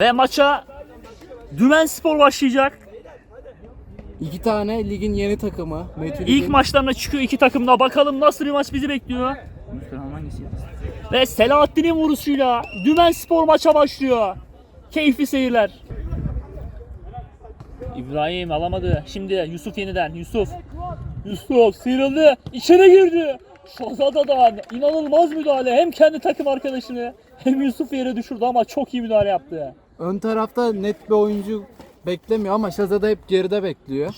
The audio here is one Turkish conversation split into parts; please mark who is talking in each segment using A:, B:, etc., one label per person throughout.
A: Ve maça Dümen Spor başlayacak.
B: İki tane ligin yeni takımı. Metin
A: İlk
B: Lig'in-
A: maçlarına çıkıyor iki takımda. Bakalım nasıl bir maç bizi bekliyor. Ve Selahattin'in vuruşuyla Dümen Spor maça başlıyor. Keyifli seyirler. İbrahim alamadı. Şimdi Yusuf yeniden. Yusuf. Yusuf sıyrıldı. İçeri girdi. Şahzada'dan inanılmaz müdahale. Hem kendi takım arkadaşını hem Yusuf yere düşürdü ama çok iyi müdahale yaptı.
B: Ön tarafta net bir oyuncu beklemiyor ama Şazada hep geride bekliyor.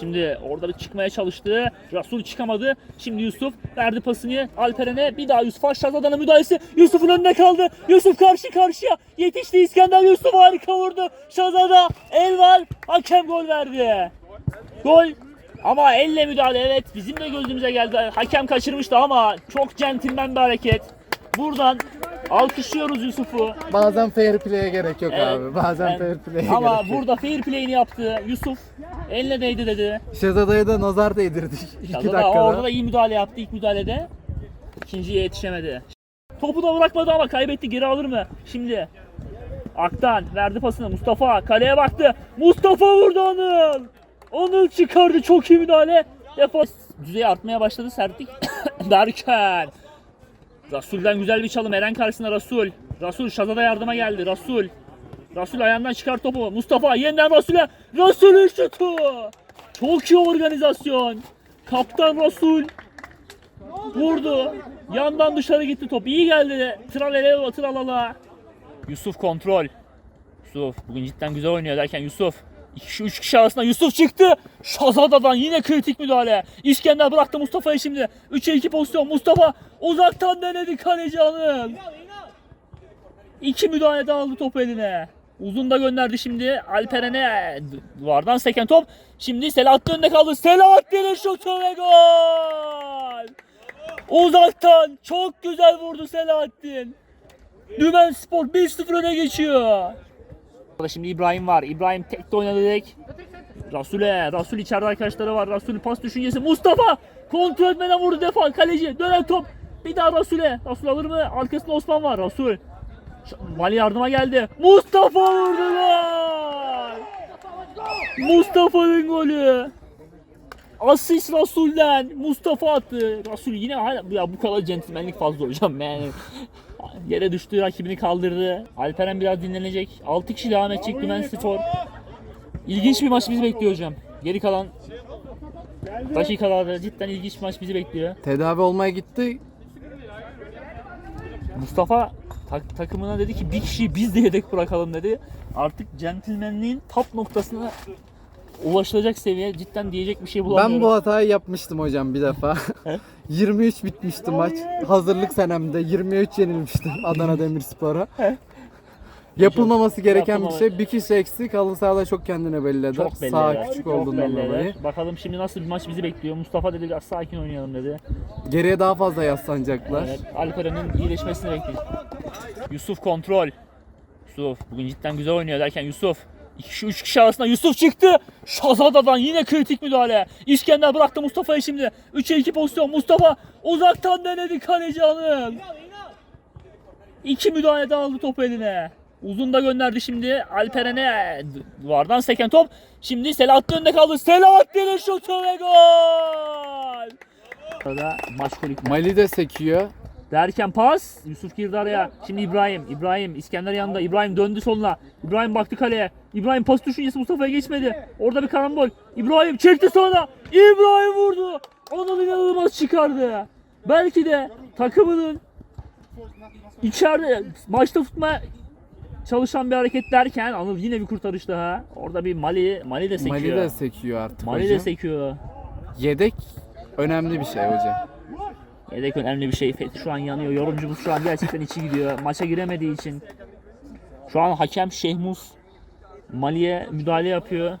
A: Şimdi orada bir çıkmaya çalıştı. Rasul çıkamadı. Şimdi Yusuf verdi pasını Alperen'e. Bir daha Yusuf Şazada'nın müdahalesi. Yusuf'un önüne kaldı. Yusuf karşı karşıya. Yetişti İskender Yusuf harika vurdu. Şazada el var. Hakem gol verdi. Gol. Ama elle müdahale evet bizim de gözümüze geldi. Hakem kaçırmıştı ama çok centilmen bir hareket. Buradan alkışlıyoruz Yusuf'u.
B: Bazen fair play'e gerek yok
A: Evet.
B: abi. Bazen
A: Evet.
B: fair play'e
A: Ama
B: gerek yok.
A: burada fair play'ini yaptı. Yusuf eline değdi dedi.
B: Şazada'ya da nazar değdirdik. İki
A: Şazada
B: dakikada.
A: orada da iyi müdahale yaptı ilk müdahalede. İkinciye yetişemedi. Topu da bırakmadı ama kaybetti. Geri alır mı? Şimdi Aktan verdi pasını. Mustafa kaleye baktı. Mustafa vurdu Anıl. Anıl çıkardı. Çok iyi müdahale. Defans düzeyi artmaya başladı sertlik. Derken Rasul'den güzel bir çalım. Eren karşısında Rasul. Rasul Şazada yardıma geldi. Rasul. Rasul ayağından çıkar topu. Mustafa yeniden Rasul'e. Rasul'ün şutu. Çok iyi organizasyon. Kaptan Rasul vurdu. Yandan dışarı gitti top. İyi geldi. Tralalala tralala. Yusuf kontrol. Yusuf bugün cidden güzel oynuyor derken Yusuf. 2 3 kişi arasında Yusuf çıktı. Şazada'dan yine kritik müdahale. İskender bıraktı Mustafa'yı şimdi. 3'e 2 pozisyon. Mustafa uzaktan denedi kaleci Anıl. İki müdahale de aldı top eline. Uzun da gönderdi şimdi Alperen'e. Duvardan seken top. Şimdi Selahattin önünde kaldı. Selahattin'in şutu ve gol. Uzaktan çok güzel vurdu Selahattin. Dümen Spor 1-0 öne geçiyor. Burada şimdi İbrahim var. İbrahim tek de oynadı direkt. Rasul'e. Rasul içeride arkadaşları var. Rasul pas düşüncesi. Mustafa kontrol etmeden vurdu defa. Kaleci dönen top. Bir daha Rasul'e. Rasul alır mı? Arkasında Osman var. Rasul. Mali yardıma geldi. Mustafa vurdu gol. Mustafa'nın golü. Asist Rasul'den Mustafa attı. Rasul yine hala ya bu kadar centilmenlik fazla hocam yani. Yere düştü rakibini kaldırdı. Alperen biraz dinlenecek. 6 kişi devam edecek Dümen Spor. İlginç bir maç bizi bekliyor hocam. Geri kalan dakikalarda cidden ilginç bir maç bizi bekliyor.
B: Tedavi olmaya gitti.
A: Mustafa tak- takımına dedi ki bir kişiyi biz de yedek bırakalım dedi. Artık centilmenliğin top noktasına ulaşılacak seviye cidden diyecek bir şey bulamıyorum.
B: Ben bu hatayı yapmıştım hocam bir defa. 23 bitmişti maç. Hazırlık senemde 23 yenilmiştim Adana Demirspor'a. Yapılmaması gereken bir şey. Bir kişi eksik. Halı sahada çok kendine belli eder.
A: çok belli
B: Sağ
A: eder.
B: küçük
A: Çok
B: olduğundan
A: belli
B: dolayı.
A: Bakalım şimdi nasıl bir maç bizi bekliyor. Mustafa dedi biraz sakin oynayalım dedi.
B: Geriye daha fazla yaslanacaklar.
A: Evet, Alperen'in iyileşmesini bekliyor. Yusuf kontrol. Yusuf bugün cidden güzel oynuyor derken Yusuf. 2 kişi 3 kişi arasında Yusuf çıktı. Şazada'dan yine kritik müdahale. İskender bıraktı Mustafa'yı şimdi. 3'e 2 pozisyon. Mustafa uzaktan denedi kaleci Anıl. İki müdahale de aldı top eline. Uzun da gönderdi şimdi Alperen'e. Duvardan seken top. Şimdi Selahattin önünde kaldı. Selahattin'in şutu ve gol. Maç.
B: Mali de sekiyor.
A: Derken pas. Yusuf girdi araya. Şimdi İbrahim. İbrahim. İskender yanında. İbrahim döndü soluna. İbrahim baktı kaleye. İbrahim pas düşüncesi Mustafa'ya geçmedi. Orada bir karambol. İbrahim çekti sonra. İbrahim vurdu. Anıl inanılmaz çıkardı. Belki de takımının içeride maçta tutma çalışan bir hareket derken Anıl yine bir kurtarış daha. Orada bir Mali Mali de sekiyor.
B: Mali de sekiyor artık
A: Mali de
B: hocam.
A: sekiyor.
B: Yedek önemli bir şey hocam.
A: Yedek önemli bir şey. Fethi şu an yanıyor. Yorumcumuz şu an gerçekten içi gidiyor. Maça giremediği için. Şu an hakem Şehmus Mali'ye müdahale yapıyor.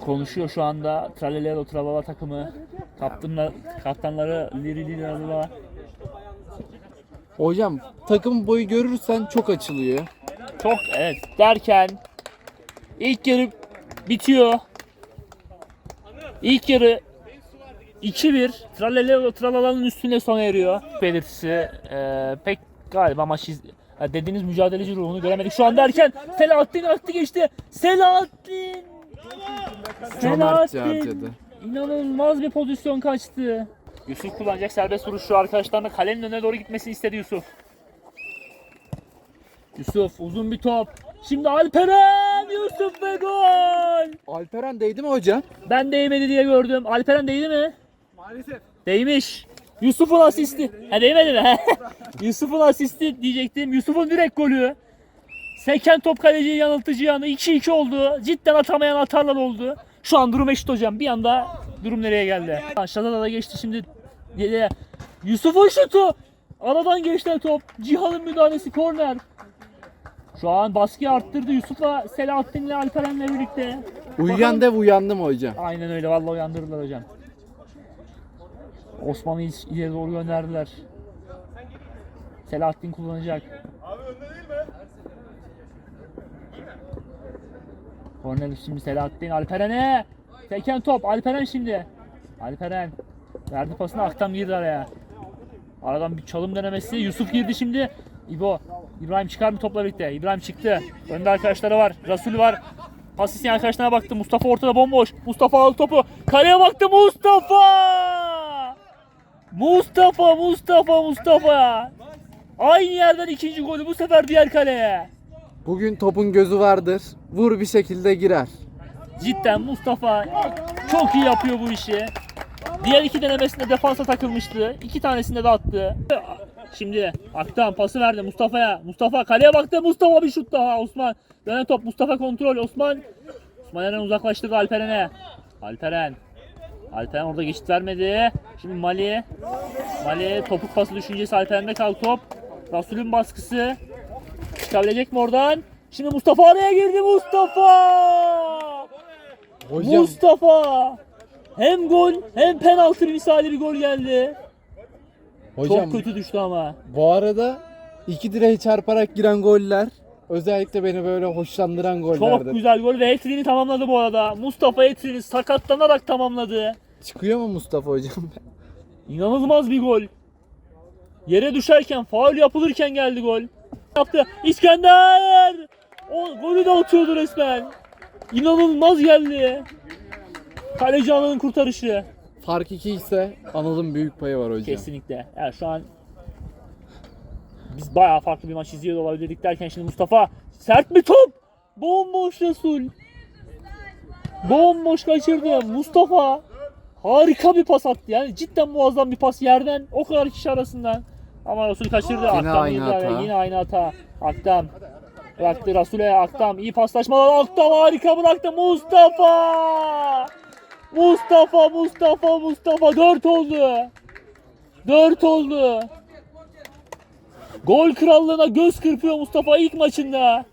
A: Konuşuyor şu anda. Tralelero Travala takımı. Kaptanlar, kaptanları Liri Arıla.
B: Hocam takım boyu görürsen çok açılıyor.
A: Çok evet derken ilk yarı bitiyor. İlk yarı 2-1 Tralala Tralala'nın üstüne sona eriyor. Belirtisi e, pek galiba maç iz- ha, dediğiniz mücadeleci ruhunu göremedik. Şu anda erken Selahattin aktı geçti. Selahattin!
B: Harcadı.
A: İnanılmaz bir pozisyon kaçtı. Yusuf kullanacak serbest vuruş şu arkadaşlarına kalenin önüne doğru gitmesini istedi Yusuf. Yusuf uzun bir top. Şimdi Alperen Yusuf ve gol.
B: Alperen değdi mi hocam?
A: Ben değmedi diye gördüm. Alperen değdi mi? Maalesef. Değmiş. Yusuf'un asisti. Ha değmedi mi? Yusuf'un asisti diyecektim. Yusuf'un direkt golü. Seken top kaleciyi yanıltıcı yanı 2-2 oldu. Cidden atamayan atarlar oldu. Şu an durum eşit hocam. Bir anda durum nereye geldi? Aşağıda da geçti şimdi. Yusuf'un şutu. Aradan geçti top. Cihan'ın müdahalesi korner. Şu an baskıyı arttırdı Yusuf'la Selahattin'le Alperen'le birlikte.
B: Uyuyan dev uyandı mı hocam?
A: Aynen öyle vallahi uyandırdılar hocam. Osman'ı hiç ileri doğru gönderdiler. Selahattin kullanacak. Cornelius şimdi Selahattin Alperen'e. Teken top Alperen şimdi. Alperen. Verdi pasını Aktam girdi araya. Aradan bir çalım denemesi. Yusuf girdi şimdi. İbo. İbrahim çıkar mı topla birlikte? İbrahim çıktı. Önde arkadaşları var. Rasul var. Pas isteyen arkadaşlarına baktı. Mustafa ortada bomboş. Mustafa aldı topu. Kaleye baktı Mustafa! Mustafa, Mustafa, Mustafa. Aynı yerden ikinci golü bu sefer diğer kaleye.
B: Bugün topun gözü vardır. Vur bir şekilde girer.
A: Cidden Mustafa çok iyi yapıyor bu işi. Diğer iki denemesinde defansa takılmıştı. İki tanesinde de attı. Şimdi Aktan pası verdi Mustafa'ya. Mustafa kaleye baktı. Mustafa bir şut daha. Osman dönen top. Mustafa kontrol. Osman. Osman Eren uzaklaştırdı Alperen'e. Alperen. Alperen orada geçit vermedi. Şimdi Mali. Mali topuk pası düşüncesi Alperen'de kaldı top. Rasul'ün baskısı. Çıkabilecek mi oradan? Şimdi Mustafa araya girdi Mustafa.
B: Hocam
A: Mustafa. Hem gol hem penaltı misali bir gol geldi.
B: Hocam
A: Çok kötü düştü ama.
B: bu arada iki direği çarparak giren goller özellikle beni böyle hoşlandıran
A: Çok
B: gollerdir.
A: güzel gol ve hat tamamladı bu arada. Mustafa hat sakatlanarak tamamladı.
B: Çıkıyor mu Mustafa hocam?
A: İnanılmaz bir gol. Yere düşerken, faul yapılırken geldi gol. Yaptı. İskender! O golü de atıyordu resmen. İnanılmaz geldi. Kaleci Anıl'ın kurtarışı.
B: Fark 2 ise Anıl'ın büyük payı var hocam.
A: Kesinlikle. Yani şu an biz bayağı farklı bir maç izliyor olabilirdik derken şimdi Mustafa sert bir top. Bomboş Resul. Bomboş kaçırdı. Mustafa harika bir pas attı. Yani cidden muazzam bir pas yerden o kadar kişi arasından. Ama Resul kaçırdı. Aktam
B: aynı hata.
A: Yine aynı hata. Aktam. Bıraktı Resul'e Aktam. iyi paslaşmalar. Aktam harika bıraktı. Mustafa. Mustafa, Mustafa, Mustafa. 4 oldu. 4 oldu. Gol krallığına göz kırpıyor Mustafa ilk maçında.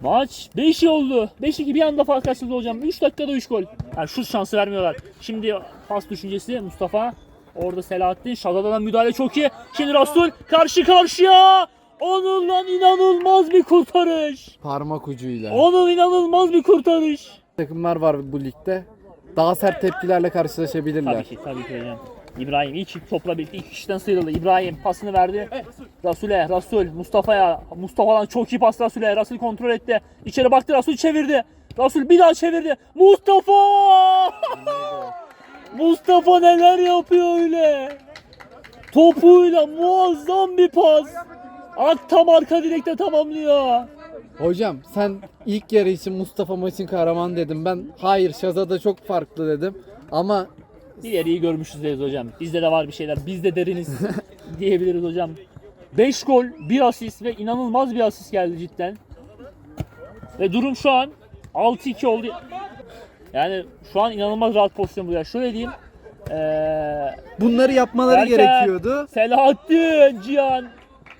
A: Maç 5 oldu. 5-2 bir anda fark açıldı hocam. 3 dakikada 3 gol. Yani şut şansı vermiyorlar. Şimdi pas düşüncesi Mustafa. Orada Selahattin. Şadada'dan müdahale çok iyi. Şimdi Rasul karşı karşıya. Onunla inanılmaz bir kurtarış.
B: Parmak ucuyla.
A: Onun inanılmaz bir kurtarış.
B: Takımlar var bu ligde. Daha sert tepkilerle karşılaşabilirler.
A: Tabii ki, tabii ki hocam. İbrahim ilk topla birlikte iki kişiden sıyrıldı. İbrahim pasını verdi. Rasul'e, Rasul, Mustafa'ya. Mustafa'dan çok iyi pas Rasul'e. Rasul kontrol etti. İçeri baktı, Rasul çevirdi. Rasul bir daha çevirdi. Mustafa! Mustafa neler yapıyor öyle? Topuyla muazzam bir pas. At tam arka direkte tamamlıyor.
B: Hocam sen ilk yarı için Mustafa maçın kahraman dedim. Ben hayır Şaza'da çok farklı dedim. Ama
A: İleriyi görmüşüz deriz hocam. Bizde de var bir şeyler. Biz de deriniz diyebiliriz hocam. 5 gol, 1 asist ve inanılmaz bir asist geldi cidden. Ve durum şu an 6-2 oldu. Yani şu an inanılmaz rahat pozisyon bu ya. Şöyle diyeyim. Ee,
B: bunları yapmaları
A: Erken.
B: gerekiyordu.
A: Selahattin Cihan.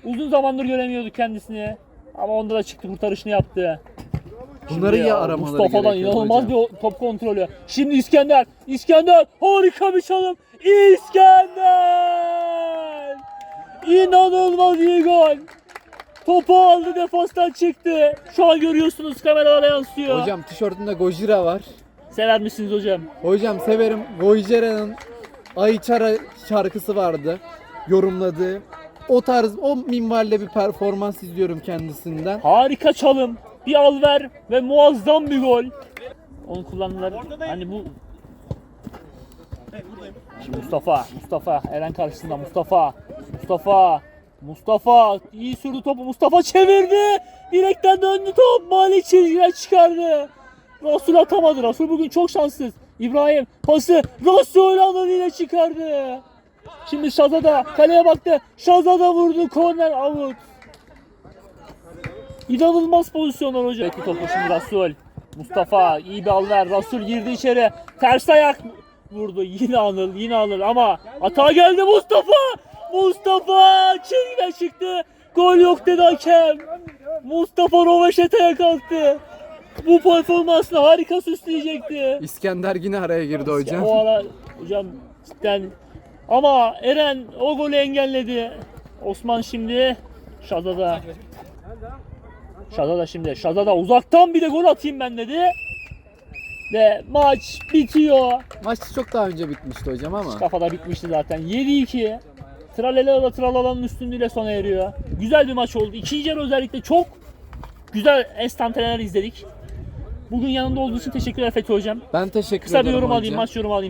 A: Uzun zamandır göremiyorduk kendisini. Ama onda da çıktı kurtarışını yaptı.
B: Bunları
A: ya,
B: aramaları
A: Mustafa'dan inanılmaz
B: hocam.
A: bir top kontrolü. Şimdi İskender. İskender harika bir çalım. İskender. İnanılmaz iyi gol. Topu aldı defastan çıktı. Şu an görüyorsunuz kameralara yansıyor.
B: Hocam tişörtünde Gojira var.
A: Sever misiniz hocam?
B: Hocam severim. Voicera'nın Ayçara şarkısı vardı. Yorumladığı. O tarz, o minvalde bir performans izliyorum kendisinden.
A: Harika çalım. Bir al ver ve muazzam bir gol. Onu kullandılar. Hani bu Şimdi Mustafa, Mustafa, Eren karşısında Mustafa, Mustafa, Mustafa iyi sürdü topu, Mustafa çevirdi, direkten döndü top, Malik çizgiye çıkardı. Rasul atamadı, Rasul bugün çok şanssız. İbrahim pası, Rasul yine çıkardı. Şimdi Şazada kaleye baktı, Şazada vurdu, korner out. İnanılmaz pozisyonlar hocam. Peki topu şimdi Rasul. Mustafa iyi bir al ver. Rasul girdi içeri. Ters ayak vurdu. Yine Anıl, yine Anıl ama hata geldi Mustafa. Mustafa çizgiden çıktı. Gol yok dedi hakem. Mustafa Rovaşeta'ya kalktı. Bu performansla harika süsleyecekti.
B: İskender yine araya girdi hocam.
A: O ara hocam cidden ama Eren o golü engelledi. Osman şimdi Şazada. Şazada şimdi. Şazada uzaktan bir de gol atayım ben dedi. Ve maç bitiyor.
B: Maç çok daha önce bitmişti hocam ama.
A: Kafada bitmişti zaten. 7-2. Tralala da Tralala'nın üstünlüğüyle sona eriyor. Güzel bir maç oldu. İkinci yarı özellikle çok güzel estanteler izledik. Bugün yanında olduğu için teşekkürler Fethi Hocam.
B: Ben teşekkür
A: Kısa bir
B: ederim
A: yorum
B: hocam.
A: alayım, maç yorumu alayım